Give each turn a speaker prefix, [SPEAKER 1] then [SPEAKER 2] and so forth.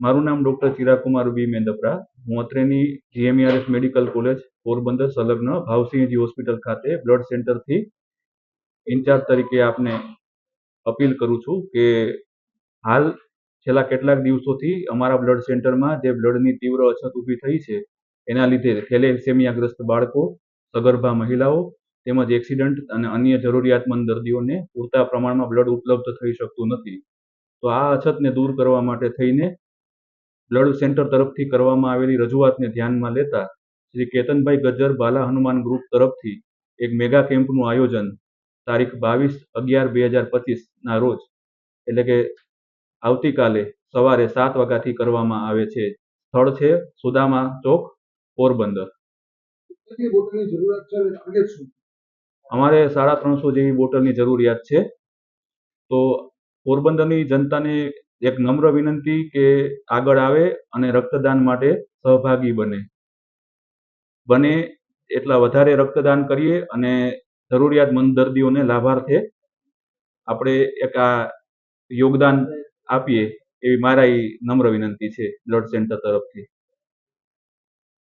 [SPEAKER 1] મારું નામ doctor ચિરાગકુમાર B Mendapara. હું અત્રેની G M E R S medical college, Porbandar સંલગ્ન ભાવસિંહજી હોસ્પિટલ ખાતે બ્લડ સેન્ટરથી ઇન્ચાર્જ તરીકે આપને અપીલ કરું છું કે હાલ છેલ્લા કેટલાક દિવસોથી અમારા બ્લડ સેન્ટરમાં જે બ્લડની તીવ્ર અછત ઊભી થઈ છે, એના લીધે થેલેસેમિયાગ્રસ્ત બાળકો, સગર્ભા મહિલાઓ તેમજ એક્સિડન્ટ અને અન્ય જરૂરિયાતમંદ દર્દીઓને પૂરતા પ્રમાણમાં બ્લડ ઉપલબ્ધ થઈ શકતું નથી. તો આ અછતને દૂર કરવા માટે થઈને બ્લડ સેન્ટર તરફથી કરવામાં આવેલી રજૂઆતને ધ્યાનમાં લેતા શ્રી કેતનભાઈ ગજ્જર બાલા હનુમાન ગ્રુપ તરફથી એક મેગા કેમ્પનું આયોજન તારીખ બાવીસ અગિયાર બે હજાર પચીસના રોજ એટલે કે આવતીકાલે સવારે સાત વાગ્યાથી કરવામાં આવે છે. સ્થળ છે સુદામા ચોક પોરબંદર. અમારે સાડા ત્રણસો જેવી બોટલની જરૂરિયાત છે. તો પોરબંદરની જનતાને એક નમ્ર વિનંતી કે આગળ આવે અને રક્તદાન માટે સહભાગી બને. બને એટલા વધારે રક્તદાન કરીએ અને જરૂરિયાતમંદ દર્દીઓને લાભાર્થે આપણે એક આ યોગદાન આપીએ એવી મારા નમ્ર વિનંતી છે બ્લડ સેન્ટર તરફથી.